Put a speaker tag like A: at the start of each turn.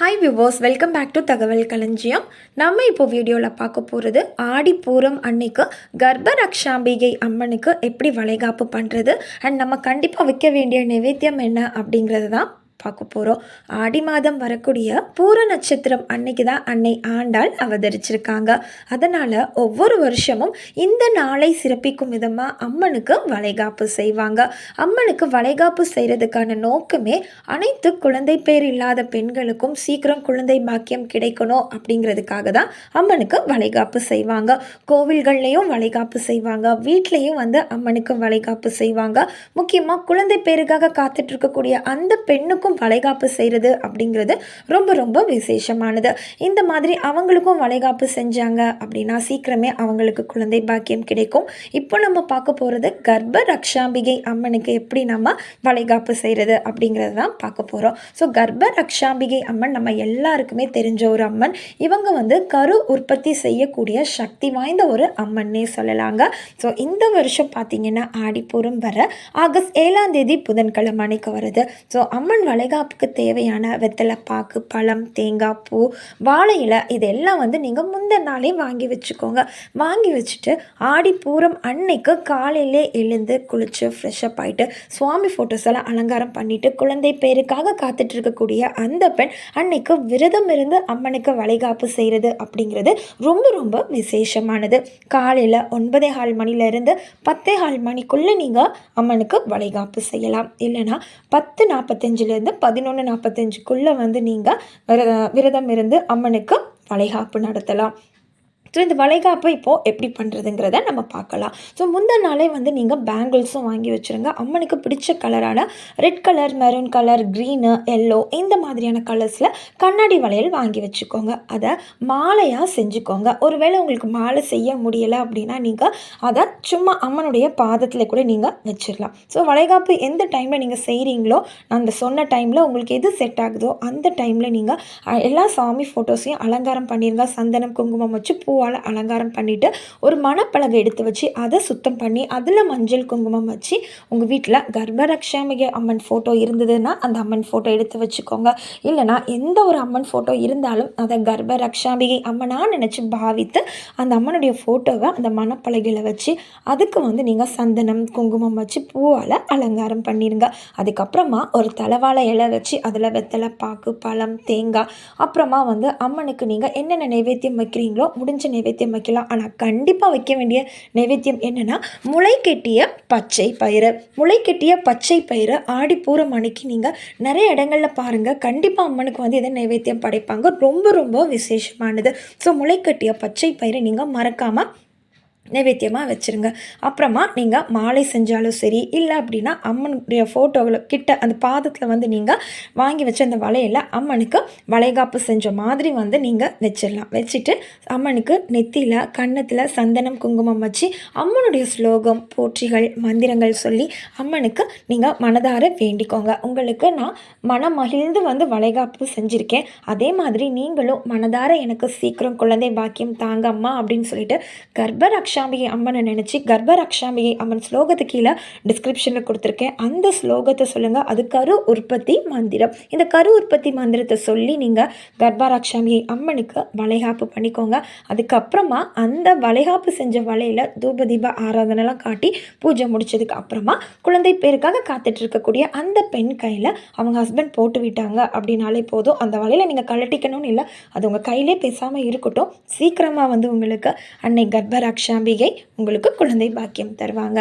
A: Hi viewers welcome back to Thagaval Kalanjiyam நம்ம இப்போ வீடியோவில் பார்க்க போகிறது ஆடிப்பூரம் அன்னைக்கு கர்ப்ப ரக்ஷாம்பிகை அம்மனுக்கு எப்படி வளைகாப்பு பண்ணுறது அண்ட் நம்ம கண்டிப்பாக வைக்க வேண்டிய நிவேத்தியம் என்ன அப்படிங்கிறது தான் பார்க்க போகிறோம் ஆடி மாதம் வரக்கூடிய பூர நட்சத்திரம் அன்னைக்கு தான் அன்னை ஆண்டாள் அவதரிச்சிருக்காங்க. அதனால் ஒவ்வொரு வருஷமும் இந்த நாளை சிறப்பிக்கும் விதமாக அம்மனுக்கு வளைகாப்பு செய்வாங்க. அம்மனுக்கு வளைகாப்பு செய்கிறதுக்கான நோக்கமே அனைத்து குழந்தை பேர் இல்லாத பெண்களுக்கும் சீக்கிரம் குழந்தை பாக்கியம் கிடைக்கணும் அப்படிங்கிறதுக்காக தான் அம்மனுக்கு வளைகாப்பு செய்வாங்க. கோவில்கள்லேயும் வளைகாப்பு செய்வாங்க. வீட்லேயும் வந்து அம்மனுக்கு வளைகாப்பு செய்வாங்க. முக்கியமாக குழந்தை பேருக்காக காத்துட்டு இருக்கக்கூடிய அந்த பெண்ணுக்கும் அவங்களுக்கும் வளைகாப்பு செய்கிறது அப்படிங்கிறது ரொம்ப ரொம்ப விசேஷமானது. இந்த மாதிரி அவங்களுக்கும் வளைகாப்பு செஞ்சாங்க அப்படின்னா சீக்கிரமே அவங்களுக்கு குழந்தை பாக்கியம் கிடைக்கும். இப்போ நம்ம பார்க்க போகிறது கர்ப்ப ரக்ஷாம்பிகை அம்மனுக்கு எப்படி நம்ம வளைகாப்பு செய்கிறது அப்படிங்கிறது தான் பார்க்க போகிறோம் ஸோ கர்ப்ப ரக்ஷாம்பிகை அம்மன் நம்ம எல்லாருக்குமே தெரிஞ்ச ஒரு அம்மன். இவங்க வந்து கரு உற்பத்தி செய்யக்கூடிய சக்தி வாய்ந்த ஒரு அம்மன்னே சொல்லலாங்க. ஸோ இந்த வருஷம் பார்த்தீங்கன்னா ஆடிப்பூரம் வர ஆகஸ்ட் ஏழாம் தேதி புதன்கிழமை அன்னைக்கு வருது. ஸோ அம்மன் வளை வளைகாப்புக்கு தேவையான வெத்தலைப்பாக்கு பழம் தேங்காய் பூ வாழை இலை இதெல்லாம் வந்து நீங்கள் முந்தின நாளே வாங்கி வச்சுக்கோங்க. வாங்கி வச்சுட்டு ஆடி பூரம் அன்னைக்கு காலையிலே எழுந்து குளித்து ஃப்ரெஷ்ஷப் ஆகிட்டு சுவாமி ஃபோட்டோஸ் எல்லாம் அலங்காரம் பண்ணிவிட்டு குழந்தை பேருக்காக காத்துட்டு இருக்கக்கூடிய அந்த பெண் அன்னைக்கு விரதம் இருந்து அம்மனுக்கு வளைகாப்பு செய்கிறது அப்படிங்கிறது ரொம்ப ரொம்ப விசேஷமானது. காலையில் ஒன்பதே கால் மணிலேருந்து பத்தே கால் மணிக்குள்ளே நீங்கள் அம்மனுக்கு வளைகாப்பு செய்யலாம். இல்லைனா பத்து நாற்பத்தஞ்சிலேருந்து வந்து பதினொன்று நாற்பத்தஞ்சுக்குள்ளே வந்து நீங்கள் விரதம் இருந்து அம்மனுக்கு வளைகாப்பு நடத்தலாம். ஸோ இந்த வளைகாப்பை இப்போது எப்படி பண்ணுறதுங்கிறத நம்ம பார்க்கலாம். ஸோ முந்தின நாளே வந்து நீங்கள் பேங்கிள்ஸும் வாங்கி வச்சுருங்க. அம்மனுக்கு பிடிச்ச கலரான red colour maroon colour green yellow இந்த மாதிரியான கலர்ஸில் கண்ணாடி வளையல் வாங்கி வச்சுக்கோங்க. அதை மாலையாக செஞ்சுக்கோங்க. ஒருவேளை உங்களுக்கு மாலை செய்ய முடியலை அப்படின்னா நீங்கள் அதை சும்மா அம்மனுடைய பாதத்தில் கூட நீங்கள் வச்சிடலாம் ஸோ வளைகாப்பு எந்த டைமில் நீங்கள் செய்கிறீங்களோ அந்த சொன்ன டைமில் உங்களுக்கு எது செட் ஆகுதோ அந்த டைமில் நீங்கள் எல்லா சாமி ஃபோட்டோஸையும் அலங்காரம் பண்ணிடுங்க சந்தனம் குங்குமம் வச்சு பூ பூவால் அலங்காரம் பண்ணிவிட்டு ஒரு மணப்பலகை எடுத்து வச்சு அதை சுத்தம் பண்ணி அதில் மஞ்சள் குங்குமம் வச்சு உங்கள் வீட்டில் கர்ப்பரக்ஷாமிக அம்மன் ஃபோட்டோ இருந்ததுன்னா அந்த அம்மன் ஃபோட்டோ எடுத்து வச்சுக்கோங்க. இல்லைனா எந்த ஒரு அம்மன் ஃபோட்டோ இருந்தாலும் அதை கர்ப்பரக்ஷாமிகை அம்மனாக நினச்சி பாவித்து அந்த அம்மனுடைய ஃபோட்டோவை அந்த மணப்பலகையில் வச்சு அதுக்கு வந்து நீங்கள் சந்தனம் குங்குமம் வச்சு பூவால் அலங்காரம் பண்ணிடுங்க அதுக்கப்புறமா ஒரு தலைவாழை இலை வச்சு அதில் வெத்தலை பாக்கு பழம் தேங்காய் அப்புறமா வந்து அம்மனுக்கு நீங்கள் என்னென்ன நைவேத்தியம் வைக்கிறீங்களோ முடிஞ்ச நைவேத்தியம் வைக்கலாம். ஆனால் கண்டிப்பாக வைக்க வேண்டிய நைவேத்தியம் என்னென்னா முளை கெட்டிய பச்சை பயிறு. முளை கெட்டிய பச்சை பயிறு ஆடிப்பூரம் அன்னைக்கு நீங்கள் நிறைய இடங்களில் பாருங்கள் கண்டிப்பாக அம்மனுக்கு வந்து இதை நைவேத்தியம் படைப்பாங்க. ரொம்ப ரொம்ப விசேஷமானது. ஸோ முளை கட்டிய பச்சை பயிரை நீங்கள் மறக்காமல் நைவேத்தியமாக வச்சுருங்க. அப்புறமா நீங்கள் மாலை செஞ்சாலும் சரி இல்லை அப்படின்னா அம்மனுடைய ஃபோட்டோவில் கிட்ட அந்த பாதத்தில் வந்து நீங்கள் வாங்கி வச்ச அந்த வளையல அம்மனுக்கு வளைகாப்பு செஞ்ச மாதிரி வந்து நீங்கள் வச்சிடலாம் வச்சுட்டு அம்மனுக்கு நெத்தியில் கன்னத்தில் சந்தனம் குங்குமம் வச்சு அம்மனுடைய ஸ்லோகம் போற்றிகள் மந்திரங்கள் சொல்லி அம்மனுக்கு நீங்கள் மனதார வேண்டிக்கோங்க. உங்களுக்கு நான் மனம் மகிழ்ந்து வந்து வளைகாப்பு செஞ்சுருக்கேன். அதே மாதிரி நீங்களும் மனதார எனக்கு சீக்கிரம் குழந்தை பாக்கியம் தாங்கம்மா அப்படின்னு சொல்லிட்டு கர்ப்பரக்ஷ ரக்ஷாம்பிகை அம்மனை நினச்சி கர்ப்ப ரக்ஷாம்பிகை அம்மன் ஸ்லோகத்துக்கு கீழே டிஸ்கிரிப்ஷனில் கொடுத்துருக்கேன். அந்த ஸ்லோகத்தை சொல்லுங்கள் அது கரு உற்பத்தி மந்திரம். இந்த கரு உற்பத்தி மந்திரத்தை சொல்லி நீங்கள் கர்ப்ப ரக்ஷாம்பிகை அம்மனுக்கு வளைகாப்பு பண்ணிக்கோங்க. அதுக்கப்புறமா அந்த வளைகாப்பு செஞ்ச வலையில் தூப தீப ஆராதனைலாம் காட்டி பூஜை முடிச்சதுக்கு அப்புறமா குழந்தை பேருக்காக காத்துட்டு இருக்கக்கூடிய அந்த பெண் கையில் அவங்க ஹஸ்பண்ட் போட்டு விட்டாங்க அப்படின்னாலே போதும். அந்த வலையில் நீங்கள் கழட்டிக்கணும்னு இல்லை. அது உங்கள் கையிலே பேசாமல் இருக்கட்டும். சீக்கிரமாக வந்து உங்களுக்கு அன்னை கர்ப்ப ரக்ஷாம்பி அம்பிகை உங்களுக்கு குழந்தை பாக்கியம் தருவாங்க.